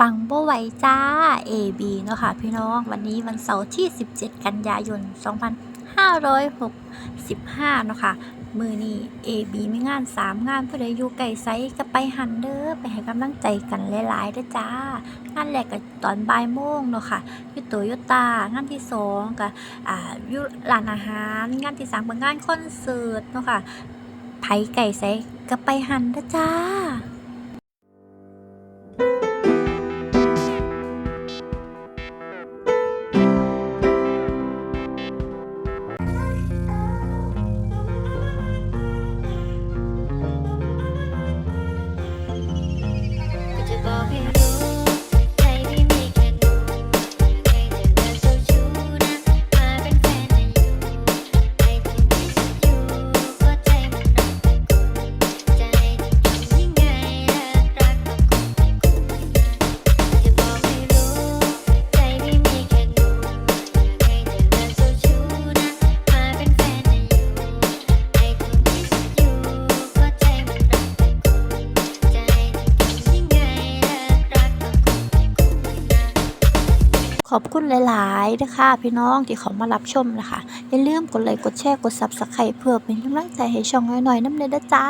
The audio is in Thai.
ปังบ่ไหวจ้า AB เนาะค่ะพี่น้องวันนี้วันเสาร์ที่ 17 กันยายน 2565 เนาะค่ะ มือนี้ AB มีงาน 3 งานผู้ใดอยู่ไกลไซก็ไปหันเด้อไปให้กำลังใจกันหลายๆเด้อจ้างานแรกก็ตอนบ่ายโมงเนาะค่ะยุโตโยตางานที่ 2ก็อ่าอยู่ร้านอาหาร งานที่3เป็นงานคอนเสิร์ตเนาะค่ะไผไก่ไซก็ไปหันเด้อจ้า ก็จ ขอบคุณหลายๆนะคะพี่น้องที่เขามารับชมนะคะ อย่าลืมกดไลค์กดแชร์กดซับสไครต์เพื่อเป็นกำลังใจให้ช่องน้อยๆน้ำเด้อจ้า